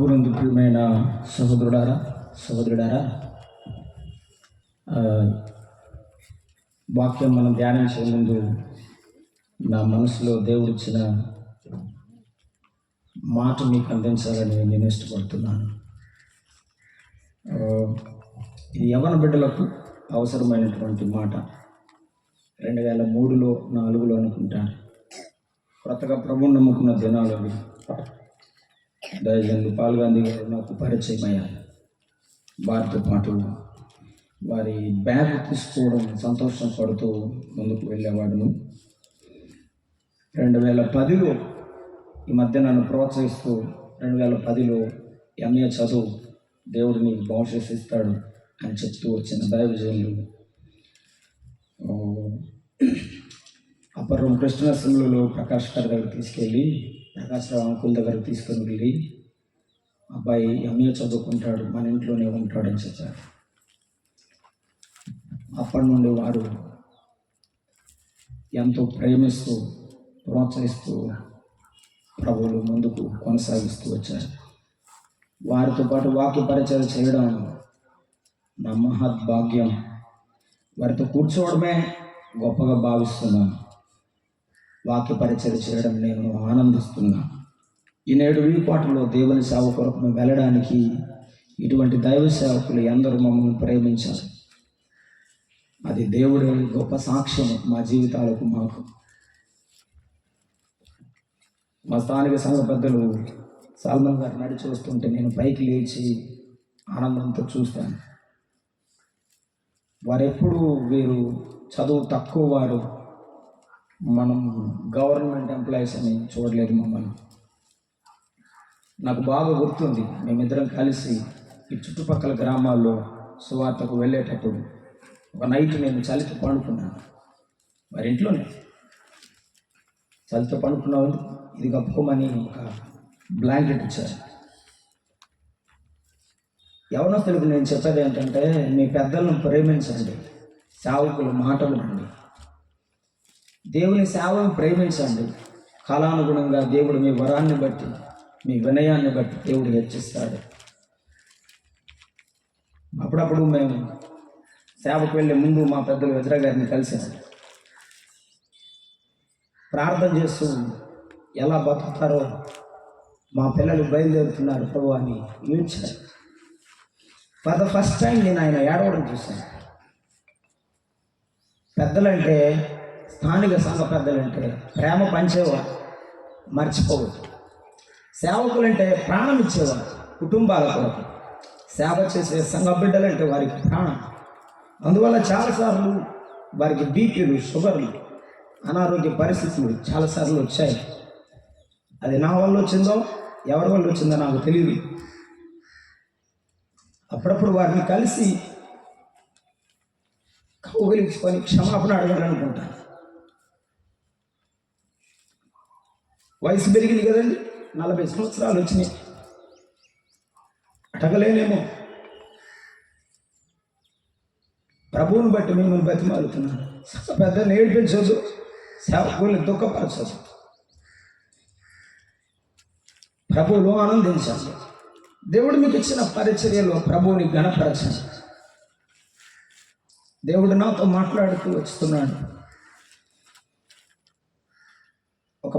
ప్రభునందు ప్రియమైన సహోదరుడారా సహోదరుడారా వాక్యం మనం ధ్యానించే ముందు నా మనసులో దేవుడిచ్చిన మాట మీకు అందించాలని నేను ఇష్టపడుతున్నాను. ఇది యవన బిడ్డలకు అవసరమైనటువంటి మాట రెండు వేల మూడులో నాలుగులో అనుకుంటాను కొత్తగా ప్రభుని నమ్ముకున్న దినాలు అవి. డైజన్లు పాల్ గాంధీ గారు నాకు పరిచయం అయ్యారు వారితో పాటు వారి బ్యాగ్ తీసుకోవడం సంతోషం పడుతూ ముందుకు వెళ్ళేవాడును. రెండు వేల పదిలో ఈ మధ్య నన్ను ప్రోత్సహిస్తూ రెండు వేల పదిలో ఎంఏ చదువు దేవుడిని భవిష్యత్తు ఇస్తాడు అని చెప్తూ వచ్చిన దైవజనులు. ఓ, కృష్ణ కృష్ణనరసింహులలో ప్రకాష్ గారి దగ్గర తీసుకెళ్ళి ప్రకాష్ అంకుల్ దగ్గరకు తీసుకొని వెళ్ళి అబ్బాయి ఎంఏ చదువుకుంటాడు మన ఇంట్లోనే ఉంటాడని చెప్పారు. అప్పటి నుండి వారు ఎంతో ప్రేమిస్తూ ప్రోత్సహిస్తూ ప్రభువులు ముందుకు కొనసాగిస్తూ వచ్చారు. వారితో పాటు వాక్య పరిచయం చేయడం నా మహద్భాగ్యం. వారితో కూర్చోవడమే గొప్పగా భావిస్తున్నాను. వాక్య పరిచయం చేయడం నేను ఆనందిస్తున్నాను ఈ నేడు వీపాటలో దేవుని సేవ కొరకు మేము వెళ్ళడానికి ఇటువంటి దైవ సేవకులు ఎందరూ మమ్మల్ని ప్రేమించారు. అది దేవుడు గొప్ప సాక్ష్యం మా జీవితాలకు మాకు. మా స్థానిక సంఘ పెద్దలు సాల్మన్ గారు నడిచి వస్తుంటే నేను పైకి లేచి ఆనందంతో చూస్తాను వారెప్పుడు వీరు చదువు తక్కువ వారు మనం గవర్నమెంట్ ఎంప్లాయీస్ అని చూడలేదు మమ్మల్ని. నాకు బాగా గుర్తుంది మేమిద్దరం కలిసి ఈ చుట్టుపక్కల గ్రామాల్లో సువార్తకు వెళ్ళేటప్పుడు ఒక నైట్ నేను చలితో పండుకున్నాను మరి ఇంట్లోనే. చలితో పండుకున్నావు ఇది కప్పుకోమని ఒక బ్లాంకెట్ ఇచ్చారు. యవనస్తులకు నేను చెప్పేది ఏంటంటే మీ పెద్దలను ప్రేమించండి. సేవకులు మాటలు అండి దేవుని సేవను ప్రేమించండి. కాలానుగుణంగా దేవుడు మీ వరాన్ని బట్టి మీ వినయాన్ని బట్టి దేవుడు హెచ్చిస్తాడు. అప్పుడప్పుడు మేము సేవకు వెళ్ళే ముందు మా పెద్దలు ఎదుర గారిని కలిసాను ప్రార్థన చేస్తూ ఎలా బతుకుతారో మా పిల్లలు బయలుదేరుతున్నారు ప్రభు అని ఏడ్చారు. ఫర్ ద ఫస్ట్ టైం నేను ఆయన ఏడవడం చూశాను. పెద్దలంటే స్థానిక సంఘ పెద్దలంటే ప్రేమ పంచేవారు మర్చిపోవద్దు సేవకులంటే ప్రాణం ఇచ్చేవారు కుటుంబాల కొరకు. సేవ చేసే సంఘ బిడ్డలంటే వారికి ప్రాణం. అందువల్ల చాలాసార్లు వారికి బీపీలు షుగర్లు అనారోగ్య పరిస్థితులు చాలాసార్లు వచ్చాయి. అది నా వల్ల వచ్చిందో ఎవరి వల్ల వచ్చిందో నాకు తెలియదు అప్పుడప్పుడు వారిని కలిసి కౌగిలించుకొని క్షమాపణ అడగాలనుకుంటాను. వయసు పెరిగింది కదండి. నలభై సంవత్సరాలు వచ్చినాయి. అటగలేనేమో ప్రభువుని బట్టి మిమ్మల్ని బతిమాలుతున్నాను పెద్ద నేర్పించదు సేవకుల్ని దుఃఖపరచదు ప్రభువులో ఆనందించండి దేవుడు మీకు ఇచ్చిన పరిచర్యలో ప్రభువుని గణపరచండి దేవుడు నాతో మాట్లాడుతూ వస్తున్నాడు.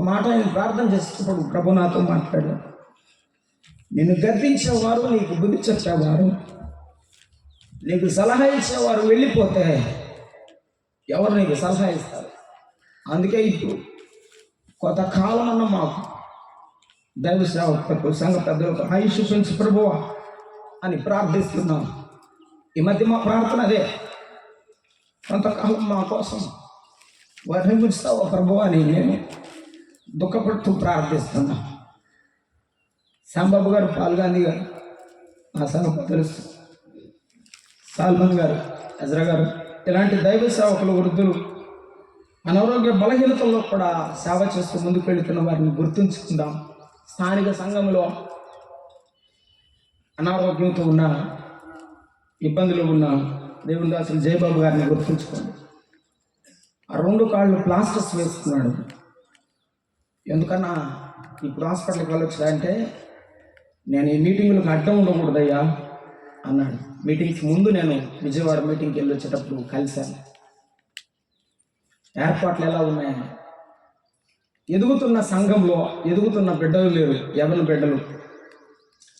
ఒక మాట ఆయన ప్రార్థన చేసేటప్పుడు ప్రభు నాతో మాట్లాడాడు. నిన్ను గర్దించేవారు నీకు బుద్ధి చెప్పేవారు నీకు సలహా ఇచ్చేవారు వెళ్ళిపోతే ఎవరు నీకు సలహా ఇస్తారు? అందుకే ఇప్పుడు కొత్త అన్న మాకు దైవ సేవకులకు సంఘ పెద్దలకు ఆయుష్ పెంచు అని ప్రార్థిస్తున్నాం. ఈ మధ్య మా ప్రార్థన అదే. కొంతకాలం మా కోసం వారిని ఉంచుతావా ప్రభువా అని నేను దుఃఖపడుతూ ప్రార్థిస్తున్నా. శాంబాబు గారు పాల్ గాంధీ గారు మా సంగతి తెలుసు. సాల్మన్ గారు అజరా గారు ఇలాంటి దైవ సేవకులు వృద్ధులు అనారోగ్య బలహీనతల్లో కూడా సేవ చేస్తూ ముందుకు వెళుతున్న వారిని గుర్తుంచుకుందాం. స్థానిక సంఘంలో అనారోగ్యంతో ఉన్న ఇబ్బందులు ఉన్న దేవుని దాసులు జయబాబు గారిని గుర్తుంచుకోండి. ఆ రెండు కాళ్ళు ప్లాస్టర్స్ వేసుకున్నాడు. ఎందుకన్నా ఇప్పుడు హాస్పిటల్కి వెళ్ళొచ్చా అంటే నేను ఈ మీటింగులకు అడ్డం ఉండకూడదయ్యా అన్నాడు. మీటింగ్కి ముందు నేను విజయవాడ మీటింగ్కి వెళ్ళి వచ్చేటప్పుడు కలిశాను. ఏర్పాట్లు ఎలా ఉన్నాయని ఎదుగుతున్న సంఘంలో ఎదుగుతున్న బిడ్డలు లేరు. ఎవరి బిడ్డలు?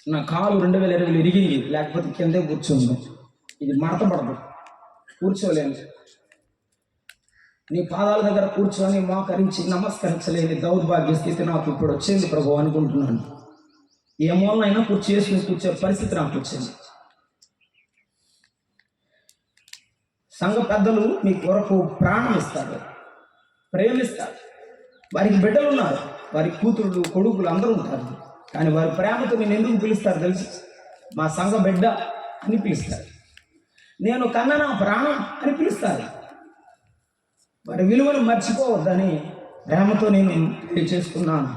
నా కాలు రెండు వేల ఇరవై ఇరిగింది లేకపోతే కిందే కూర్చుంది. ఇది మడతపడదు కూర్చోలేను. నీ పాదాల దగ్గర కూర్చొని మోకరించి నమస్కరించలేని దౌర్భాగ్య స్థితి నాకు ఇప్పుడు వచ్చింది ప్రభు అనుకుంటున్నాను. ఏ మూలనైనా కూర్చు చేసుకుని కూర్చే పరిస్థితి నాకు వచ్చింది. సంఘ పెద్దలు మీ కొరకు ప్రాణం ఇస్తారు ప్రేమిస్తారు వారికి బిడ్డలు ఉన్నారు వారి కూతుళ్ళు కొడుకులు అందరూ ఉంటారు. కానీ వారి ప్రేమతో నేను ఎందుకు పిలుస్తారు తెలుసు? మా సంఘ బిడ్డ అని పిలుస్తారు. నేను కన్న నా ప్రాణం అని పిలుస్తారు. వారి విలువను మర్చిపోవద్దని ప్రేమతో నేను తెలియచేసుకున్నాను